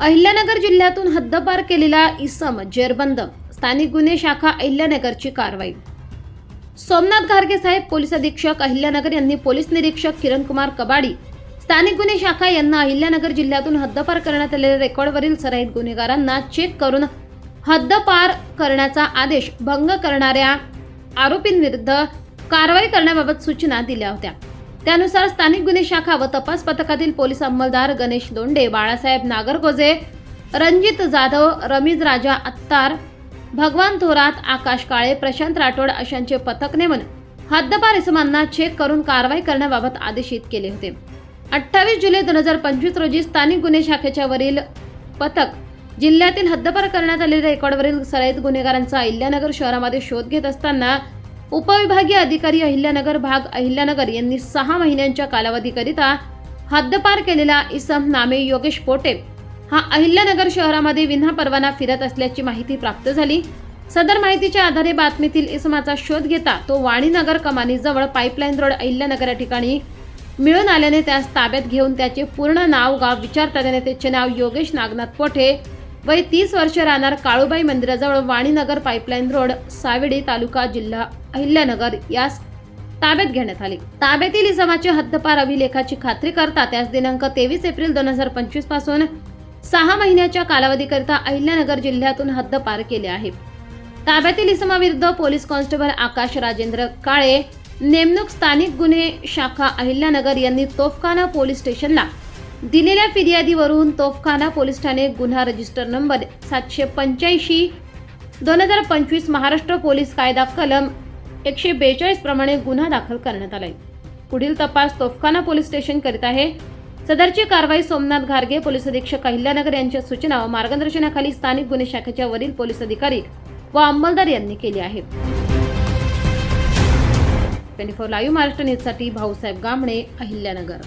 अहिल्यानगर जिल्ह्यातून हद्दपार केलेला इसम जेरबंद. स्थानिक गुन्हे शाखा अहिल्यानगरची कारवाई. सोमनाथ घारगे साहेब पोलीस अधीक्षक अहिल्यानगर यांनी पोलीस निरीक्षक किरणकुमार कबाडी स्थानिक गुन्हे शाखा यांना अहिल्यानगर जिल्ह्यातून हद्दपार करण्यात आलेल्या रेकॉर्डवरील सराईत गुन्हेगारांना चेक करून हद्दपार करण्याचा आदेश भंग करणाऱ्या आरोपींविरुद्ध कारवाई करण्याबाबत सूचना दिल्या होत्या. त्यानुसार स्थानिक गुन्हे शाखा व तपास पथकातील पोलीस अंमलदार गणेश दोंडे बाळासाहेब नागरगोजे रणजित जाधव रमीज राजा अत्तार भगवान थोरात आकाश काळे प्रशांत राठोड अशांचे पथक नेमून हद्दपार इसमांना चेक करून कारवाई करण्याबाबत आदेशित केले होते. अठ्ठावीस जुलै दोन हजार पंचवीस रोजी स्थानिक गुन्हे शाखेच्या वरील पथक जिल्ह्यातील हद्दपार करण्यात आलेल्या रेकॉर्डवरील सराईत गुन्हेगारांचा अहिल्यानगर शहरामध्ये शोध घेत असताना उपविभागीय अधिकारी अहिल्यानगर भाग अहिल्यानगर यांनी सहा महिन्यांच्या कालावधीकरिता हद्दपार केलेला इसम नामे योगेश पोटे हा अहिल्यानगर शहरामध्ये विना परवाना फिरत असल्याची माहिती प्राप्त झाली. सदर माहितीच्या आधारे बातमीतील इसमाचा शोध घेता तो वाणीनगर कमानीजवळ पाईपलाईन रोड अहिल्यानगर या ठिकाणी मिळून आल्याने त्यास ताब्यात घेऊन त्याचे पूर्ण नाव गाव विचारता त्याने त्याचे नाव योगेश नागनाथ पोठे वय तीस वर्ष राहणार काळूबाई मंदिराजवळ वाणीनगर पाईपलाईन रोड सावेडी तालुका जिल्हा अहिल्यानगर यास ताब्यात घेण्यात आले. ताब्यातील इसमाचे हद्दपार अभिलेखाची खात्री करता त्यास दिनांक तेवीस एप्रिल दोन हजार पंचवीसपासून सहा महिन्याच्या कालावधीकरिता अहिल्यानगर जिल्ह्यातून हद्दपार केले आहे. ताब्यातील इसमाविरुद्ध पोलीस कॉन्स्टेबल आकाश राजेंद्र काळे नेमणूक स्थानिक गुन्हे शाखा अहिल्यानगर यांनी तोफखाना पोलीस स्टेशनला दिलेल्या फिर्यादीवरून तोफखाना पोलीस ठाणे गुन्हा रजिस्टर नंबर सातशे पंच्याऐंशी दोन हजार पंचवीस महाराष्ट्र पोलीस कायदा कलम एकशे बेचाळीस प्रमाणे गुन्हा दाखल करण्यात आलाय. पुढील तपास तोफखाना पोलीस स्टेशन करीत आहे. सदरची कारवाई सोमनाथ घारगे पोलीस अधीक्षक अहिल्यानगर यांच्या सूचना व मार्गदर्शनाखाली स्थानिक गुन्हे शाखेच्या वरील पोलीस अधिकारी व अंमलदार यांनी केली आहे ट्वेंटी फोर लाईव्ह महाराष्ट्र न्यूजसाठी भाऊसाहेब गामणे अहिल्यानगर.